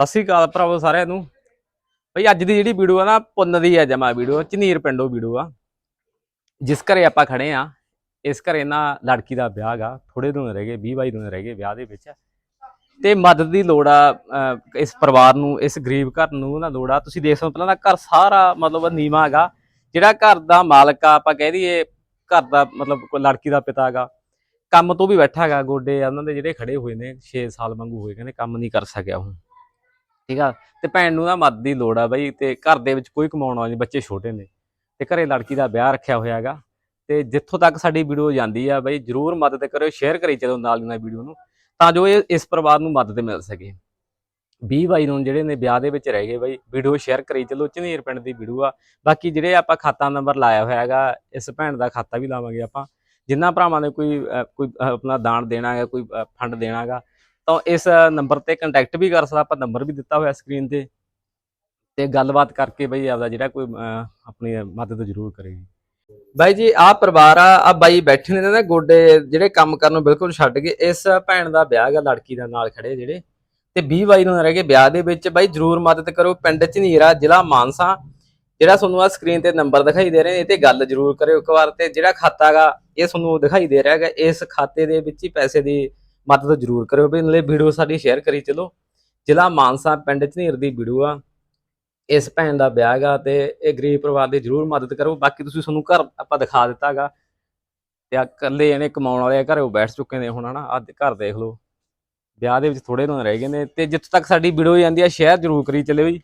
ਸਤਿ ਸ੍ਰੀ ਅਕਾਲ ਭਰਾਵੋ ਸਾਰਿਆਂ ਨੂੰ। ਬਈ ਅੱਜ ਦੀ ਜਿਹੜੀ ਵੀਡੀਓ ਆ ਨਾ, ਪੁੰਨ ਦੀ ਆ ਜਮਾ ਵੀਡੀਓ, ਝਨੀਰ ਪਿੰਡੋਂ ਵੀਡੀਓ ਆ। ਜਿਸ ਘਰੇ ਆਪਾਂ ਖੜੇ ਆ, ਇਸ ਘਰੇ ਨਾ ਲੜਕੀ ਦਾ ਵਿਆਹ ਗਾ ਥੋੜੇ ਦਿਨ ਰਹਿ ਗਏ 20 22 ਦਿਨ ਰਹਿ ਗਏ ਵਿਆਹ ਦੇ ਵਿੱਚ। ਤੇ ਮਦਦ ਦੀ ਲੋੜ ਆ ਇਸ ਪਰਿਵਾਰ ਨੂੰ, ਇਸ ਗਰੀਬ ਘਰ ਨੂੰ ਨਾ ਲੋੜ ਆ। ਤੁਸੀਂ ਦੇਖ ਸਕਦੇ ਪਹਿਲਾਂ ਦਾ ਘਰ ਸਾਰਾ ਮਤਲਬ ਨੀਵਾਂ ਹੈਗਾ ਜਿਹੜਾ ਘਰ ਦਾ ਮਾਲਕ ਆ, ਆਪਾਂ ਕਹਿ ਦਈਏ ਘਰ ਦਾ ਮਤਲਬ ਲੜਕੀ ਦਾ ਪਿਤਾ ਹੈਗਾ ਕੰਮ ਤੋਂ ਵੀ ਬੈਠਾ ਹੈਗਾ ਗੋਡੇ ਉਹਨਾਂ ਦੇ ਜਿਹੜੇ ਖੜੇ ਹੋਏ ਨੇ 6 ਸਾਲ ਵਾਂਗੂ ਹੋਏ, ਕਹਿੰਦੇ ਕੰਮ ਨਹੀਂ ਕਰ ਸਕਿਆ ਉਹ ਠੀਕ ਆ? ਤੇ ਭੈਣ ਨੂੰ ਨਾ ਮਦਦ ਦੀ ਲੋੜ ਆ ਬਈ, ਤੇ ਘਰ ਦੇ ਵਿੱਚ ਕੋਈ ਕਮਾਉਣ ਵਾਲਾ ਨਹੀਂ ਬੱਚੇ ਛੋਟੇ ਨੇ। ਤੇ ਘਰੇ ਲੜਕੀ ਦਾ ਵਿਆਹ ਰੱਖਿਆ ਹੋਇਆ ਹੈਗਾ। ਤੇ ਜਿੱਥੋਂ ਤੱਕ ਸਾਡੀ ਵੀਡੀਓ ਜਾਂਦੀ ਆ ਬਈ, ਜਰੂਰ ਮਦਦ ਕਰਿਓ, ਸ਼ੇਅਰ ਕਰੀ ਚਲੋ ਨਾਲ ਦੀ ਨਾਲ ਵੀਡੀਓ ਨੂੰ, ਤਾਂ ਜੋ ਇਹ, ਇਸ ਪਰਿਵਾਰ ਨੂੰ ਮਦਦ ਮਿਲ ਸਕੇ। 20 ਬਾਈ ਨੂੰ ਜਿਹੜੇ ਨੇ ਵਿਆਹ ਦੇ ਵਿੱਚ ਰਹਿ ਗਏ ਬਈ, ਵੀਡੀਓ ਸ਼ੇਅਰ ਕਰੀ ਚਲੋ ਝਨੀਰ ਪਿੰਡ ਦੀ ਵੀਡੀਓ ਆ। ਬਾਕੀ ਜਿਹੜੇ ਆਪਾਂ ਖਾਤਾ ਨੰਬਰ ਲਾਇਆ ਹੋਇਆ ਹੈਗਾ, ਇਸ ਭੈਣ ਦਾ ਖਾਤਾ ਵੀ ਲਾਵਾਂਗੇ ਆਪਾਂ। ਜਿੰਨਾ ਭਰਾਵਾਂ ਨੇ ਕੋਈ ਕੋਈ ਆਪਣਾ ਦਾਨ ਦੇਣਾ ਹੈ ਕੋਈ ਫੰਡ ਦੇਣਾ ਹੈਗਾ ਤਾਂ ਇਸ ਨੰਬਰ ਤੇ ਕੰਟੈਕਟ ਵੀ ਕਰ ਸਕਦਾ, ਆਪਾਂ ਨੰਬਰ ਵੀ ਦਿੱਤਾ ਹੋਇਆ ਸਕਰੀਨ ਤੇ ਤੇ ਗੱਲਬਾਤ ਕਰਕੇ ਬਈ ਆਪਦਾ ਜਿਹੜਾ ਕੋਈ ਆਪਣੀ ਮਦਦ ਜ਼ਰੂਰ ਕਰੇਗੀ। ਬਾਈ ਜੀ, ਆਹ ਪਰਿਵਾਰ ਆ ਆ ਬਾਈ ਬੈਠੇ ਨੇ ਨਾ ਗੋਡੇ, ਜਿਹੜੇ ਕੰਮ ਕਰਨ ਨੂੰ ਬਿਲਕੁਲ ਛੱਡ ਗਏ ਇਸ ਭੈਣ ਦਾ ਵਿਆਹ ਹੈਗਾ, ਲੜਕੀ ਦਾ ਨਾਲ ਖੜੇ ਜਿਹੜੇ। ਤੇ 20 ਬਾਈ ਨੂੰ ਰਹਿ ਗਏ ਵਿਆਹ ਦੇ ਵਿੱਚ। ਬਾਈ, ਜਰੂਰ ਮਦਦ ਕਰੋ, ਪਿੰਡ ਝਨੀਰਾ ਜ਼ਿਲ੍ਹਾ ਮਾਨਸਾ। ਜਿਹੜਾ ਤੁਹਾਨੂੰ ਆ ਸਕਰੀਨ ਤੇ ਨੰਬਰ ਦਿਖਾਈ ਦੇ ਰਹੇ ਨੇ, ਇਹ ਤੇ ਗੱਲ ਜਰੂਰ ਕਰਿਓ ਇੱਕ ਵਾਰ ਤੇ। ਜਿਹੜਾ ਖਾਤਾ ਗਾ ਇਹ ਤੁਹਾਨੂੰ ਦਿਖਾਈ ਦੇ ਰਿਹਾ ਹੈਗਾ, ਇਸ ਖਾਤੇ ਦੇ ਵਿੱਚ ਹੀ ਪੈਸੇ ਦੀ ਮਦਦ ਜਰੂਰ ਕਰਿਓ ਵੀ ਨਾਲੇ ਵੀਡੀਓ ਸਾਡੀ ਸ਼ੇਅਰ ਕਰੀ ਚਲੋ। ਜ਼ਿਲ੍ਹਾ ਮਾਨਸਾ ਪਿੰਡ ਝਨੀਰ ਦੀ ਵੀਡੀਓ ਆ। ਇਸ ਭੈਣ ਦਾ ਵਿਆਹ ਹੈਗਾ ਤੇ ਇਹ ਗਰੀਬ ਪਰਿਵਾਰ ਦੀ ਜਰੂਰ ਮਦਦ ਕਰੋ। ਬਾਕੀ ਤੁਸੀਂ ਤੁਹਾਨੂੰ ਘਰ ਆਪਾਂ ਦਿਖਾ ਦਿੱਤਾ ਹੈਗਾ। ਤੇ ਆ ਇਕੱਲੇ ਜਣੇ ਕਮਾਉਣ ਵਾਲੇ ਆ, ਘਰੇ ਉਹ ਬੈਠ ਚੁੱਕੇ ਨੇ ਹੁਣ ਹਨਾ। ਅੱਜ ਘਰ ਦੇਖ ਲਓ। ਵਿਆਹ ਦੇ ਵਿੱਚ ਥੋੜੇ ਦਿਨ ਰਹਿ ਗਏ ਨੇ ਤੇ ਜਿੱਥੋਂ ਤੱਕ ਸਾਡੀ ਵੀਡੀਓ ਜਾਂਦੀ ਆ ਸ਼ੇਅਰ ਜਰੂਰ ਕਰੀ ਚੱਲਿਓ ਜੀ।